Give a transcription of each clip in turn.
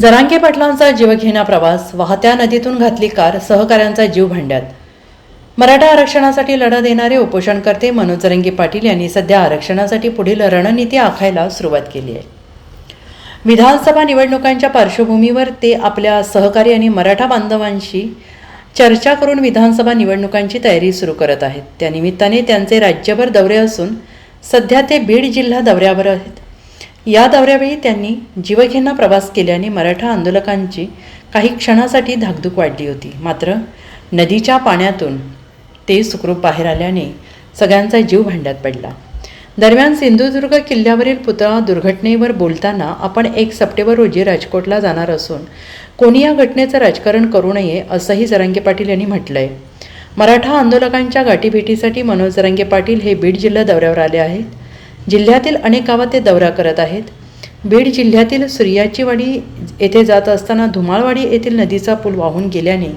जरांगे पाटलांचा जीवघेणा प्रवास वाहत्या नदीतून घातली कार सहकाऱ्यांचा जीव भांड्यात. मराठा आरक्षणासाठी लढा देणारे उपोषणकर्ते मनोज जरंगे पाटील यांनी सध्या आरक्षणासाठी पुढील रणनीती आखायला सुरुवात केली आहे. विधानसभा निवडणुकांच्या पार्श्वभूमीवर ते आपल्या सहकारी आणि मराठा बांधवांशी चर्चा करून विधानसभा निवडणुकांची तयारी सुरू करत आहेत. त्यानिमित्ताने त्यांचे राज्यभर दौरे असून सध्या ते बीड जिल्हा दौऱ्यावर आहेत. या दौऱ्यावेळी त्यांनी जीवघेणा प्रवास केल्याने मराठा आंदोलकांची काही क्षणासाठी धाकधूक वाढली होती. मात्र नदीच्या पाण्यातून ते सुखरूप बाहेर आल्याने सगळ्यांचा जीव भांड्यात पडला. दरम्यान सिंधुदुर्ग किल्ल्यावरील पुतळा दुर्घटनेवर बोलताना आपण एक सप्टेंबर रोजी राजकोटला जाणार असून कोणी या घटनेचं राजकारण करू नये असंही जरांगे पाटील यांनी म्हटलंय. मराठा आंदोलकांच्या गाठीभेटीसाठी मनोज जरांगे पाटील हे बीड जिल्हा दौऱ्यावर आले आहेत. जिल्ह्यातील अनेक गावात ते दौरा करत आहेत. बीड जिल्ह्यातील सूर्याचीवाडी येथे जात असताना धुमाळवाडी येथील नदीचा पूल वाहून गेल्याने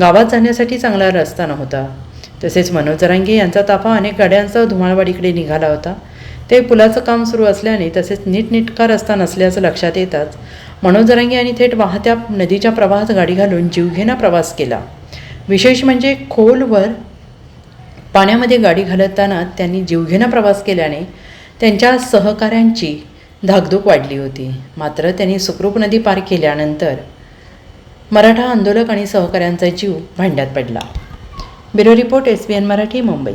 गावात जाण्यासाठी चांगला रस्ता नव्हता. तसेच मनोज जरांगे यांचा ताफा अनेक गाड्यांसह धुमाळवाडीकडे निघाला होता. ते पुलाचं काम सुरू असल्याने तसेच नीटनेटका रस्ता नसल्याचं लक्षात येताच मनोज जरांगे यांनी थेट वाहत्या नदीच्या प्रवाहात गाडी घालून जीवघेणा प्रवास केला. विशेष म्हणजे खोलवर पाण्यामध्ये गाडी घालताना त्यांनी जीवघेणा प्रवास केल्याने त्यांच्या सहकाऱ्यांची धाकधूक वाढली होती. मात्र त्यांनी सुखरूप नदी पार केल्यानंतर मराठा आंदोलक आणि सहकाऱ्यांचा जीव भांड्यात पडला. Bureau report S B N Marathi Mumbai.